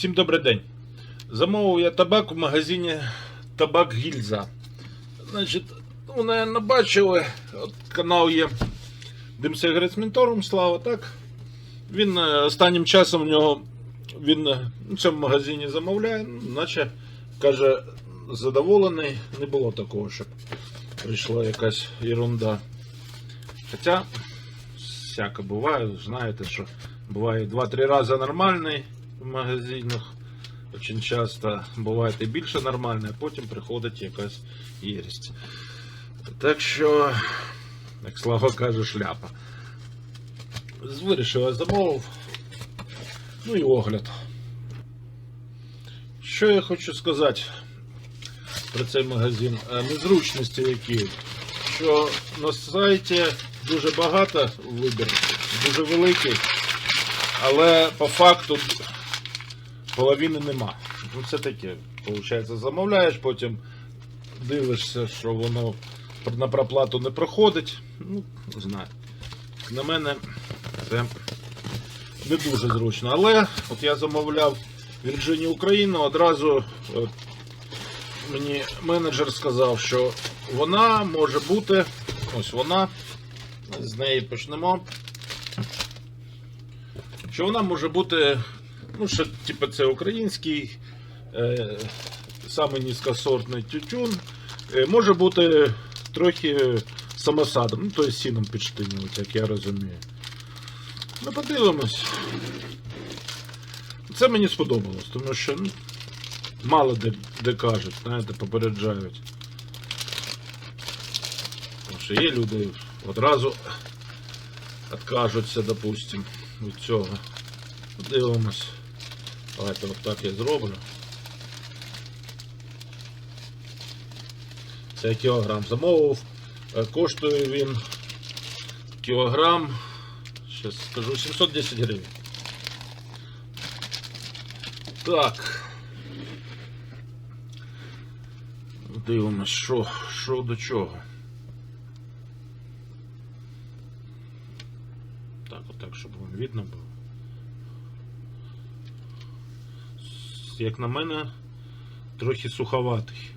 Всім добрий день. Замовив я табак в магазині Табак Гільза. Значить, ну, наверное, бачили, от канал є Дим Сигарет з Мінтором, Слава, так? Він е, останнім часом в нього він е, в цьому магазині замовляє, ну, наче каже, задоволений. Не було такого, щоб прийшла якась ерунда. Хоча, всяке буває, знаєте, що буває 2-3 рази нормальний в магазинах. Очень часто буває і більше нормальне, а потім приходить якась єрість. Так що, як Слава каже, шляпа. Вирішив я замовив. Ну і огляд. Що я хочу сказати про цей магазин? Е, Незручності які. Що на сайті дуже багато вибір, дуже великий, але по факту половини нема. Ну це таке. Получається, замовляєш, потім дивишся, що воно на проплату не проходить. Ну, не знаю. На мене це не дуже зручно. Але от я замовляв Virginia Україну, одразу от, мені менеджер сказав, що вона може бути. Ось вона. З неї почнемо. Що вона може бути, ну, що, типу, це український, е, саме низькосортний тютюн. Е, може бути трохи самосадом, ну, тобто сіном підштинюють, як я розумію. Ну, подивимось. Це мені сподобалось, тому що ну, мало де, де кажуть, знаєте, попереджають. Тому що є люди одразу відкажуться, допустим, від цього. Дивимось. Давайте отак я зроблю. Це кілограм замовив. Е, Коштує він кілограм. Зараз скажу 710 гривень. Так. Дивимось, що, що до чого. Так, отак, щоб вам видно було. Як на мене, трохи суховатий.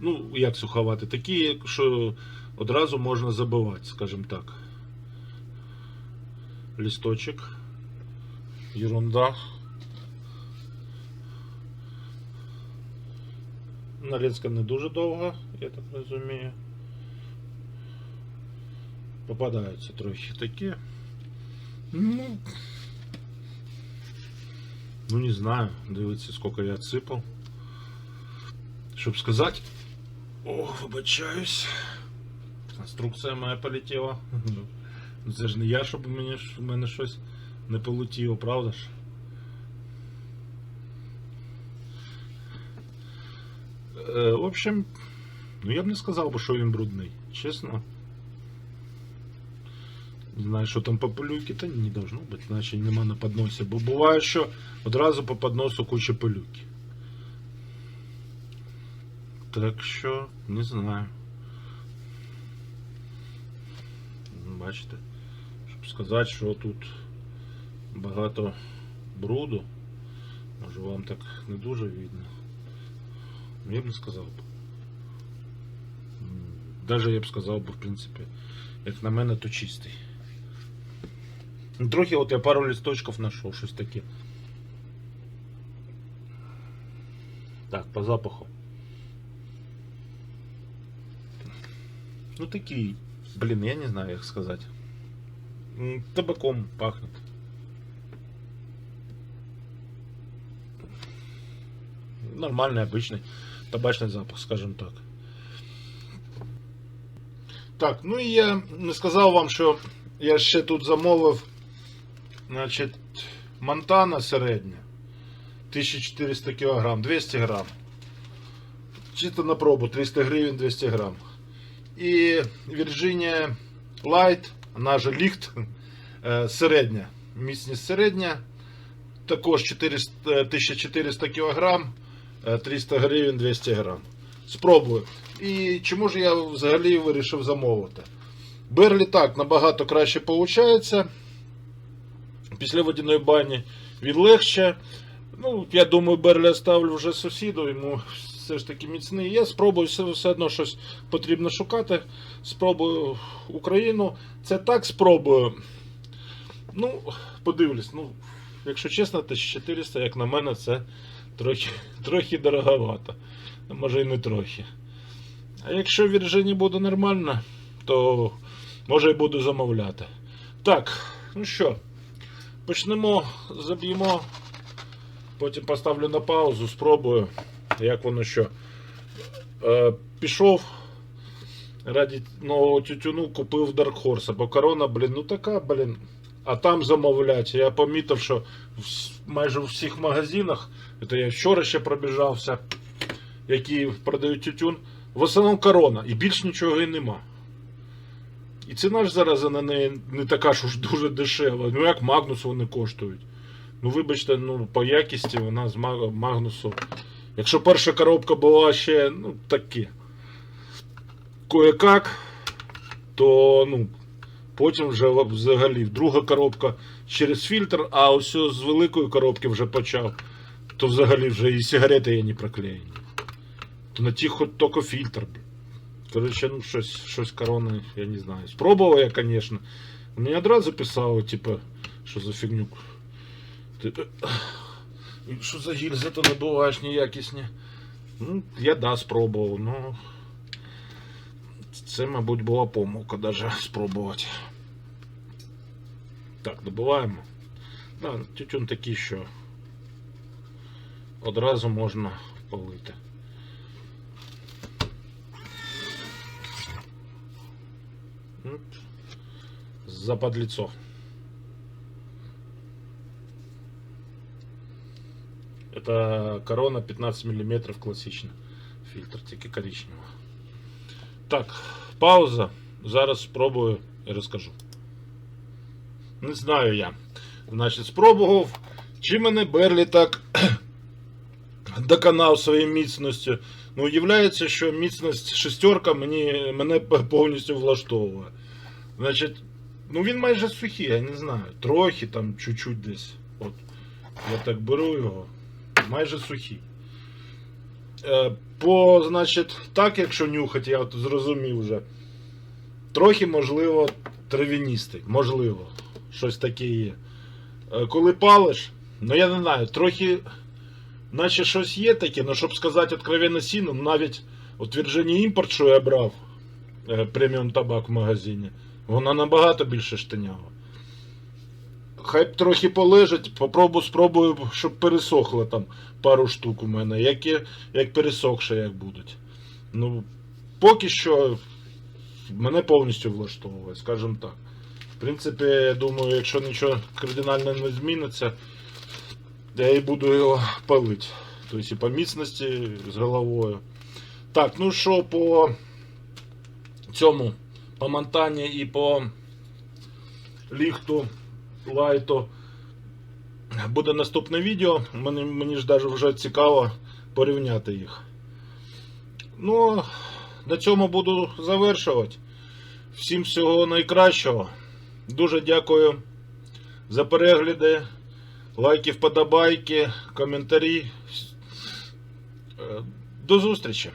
Ну, як суховатий, такий, що одразу можна забивати, скажімо так. Лісточок. Ерунда. Нарізка не дуже довга, я так розумію. Попадаються трохи такі. Ну, ну не знаю, дивіться, скільки я отсипав. Щоб сказати. О, вибачаюсь. Інструкція моя полетіла. Ну це ж не я, щоб мені в мене щось не полетіло, правда ж? Е, в общем, ну я б не сказав що він брудний, чесно. Знаю, що там по пилюки, та не должно бути, наче нема на подносі. Бо буває, що одразу по подносу куча пилюки. Так що, не знаю. Бачите, щоб сказати, що тут багато бруду, може вам так не дуже видно. Ну, Я б не сказав б. М, Даже я б сказав би, в принципі, як на мене, то чистий. Ну, Трохи от я пару листочків знайшов, щось таке. Так, по запаху. Ну такий, блін, я не знаю, як сказати. М, Табаком пахнет. Нормальный, обычный табачный запах, скажем так. Так, ну і я не сказав вам, що я ще тут замовив, Значить, Монтана середня. 1400 кг, 200 грам. Чисто на пробу, 300 гривень, 200 грам. І Virginia Light, вона же Licht, е, середня. Міцність середня. Також 400, е, 1400 кг, 300 гривень, 200 грам. Спробую. І чому ж я взагалі вирішив замовити? Берлі так набагато краще виходить. Після водяної бані він легше. Ну, я думаю, Берлі ставлю вже сусіду, йому все ж таки міцний. Я спробую все, все одно щось потрібно шукати. Спробую Україну. Це так спробую. Ну, подивлюсь. Ну, якщо чесно, 1400, як на мене, це трохи, трохи дороговато. Може і не трохи. А якщо в буде нормально, то може і буду замовляти. Так, ну що, почнемо, заб'ємо. Потім поставлю на паузу, спробую, як воно що. Е, пішов раді нового тютюну, купив Dark Horse, бо корона, блін, ну така, блін. А там замовлять. Я помітив, що майже у всіх магазинах, це я вчора ще пробіжався, які продають тютюн, в основному корона, і більш нічого і нема. І ціна ж зараз на неї не така ж уж дуже дешева. Ну як Магнус вони коштують. Ну, вибачте, ну, по якісті вона з Магнусу. Якщо перша коробка була ще, ну, таке. Кое-как, то ну, потім вже взагалі друга коробка через фільтр, а ось з великої коробки вже почав, то взагалі вже і сигарети я не проклеєні. То на ті хоч тільки фільтр. Коротше, ну щось, щось корона, я не знаю. Спробував я, звісно. Мені одразу писали, типу, що за фігню. Ти... І Що за гільзи то набуваєш неякісні? Ну, я да, спробував, ну. Це, мабуть, була помилка даже спробувати. Так, добуваємо. Да, тютюн такий, що одразу можна полити. Западлицо. Это корона 15 мм класична. Фільтр тільки коричневого. Так, пауза. Зараз спробую і розкажу. Не знаю я. Значить, спробував. Чи мене Берлі так доконав своєю міцністю. Ну, уявляється, що міцність шестерка мені, мене повністю влаштовує. Значить, ну він майже сухий, я не знаю. Трохи там чуть-чуть десь. От. Я так беру його. Майже сухий. Е, по, значить, так, якщо нюхати, я от зрозумів вже. Трохи, можливо, травяністий. Можливо, щось таке є. Е, коли палиш, ну я не знаю, трохи, наче щось є таке, ну щоб сказати откровенно сіно, навіть от Virginia імпорт, що я брав, е, преміум табак в магазині, вона набагато більше штиняла. Хай трохи полежить, попробую, спробую, щоб пересохло там пару штук у мене, як, є- як пересохше, як будуть. Ну, поки що мене повністю влаштовує, скажімо так. В принципі, я думаю, якщо нічого кардинально не зміниться, я і буду його палити. Тобто і по міцності з головою. Так, ну що по цьому, по Монтані і по ліхту лайту буде наступне відео. Мені, мені ж даже вже цікаво порівняти їх. Ну, на цьому буду завершувати. Всім всього найкращого. Дуже дякую за перегляди, лайки, вподобайки, коментарі. Е, До зустрічі!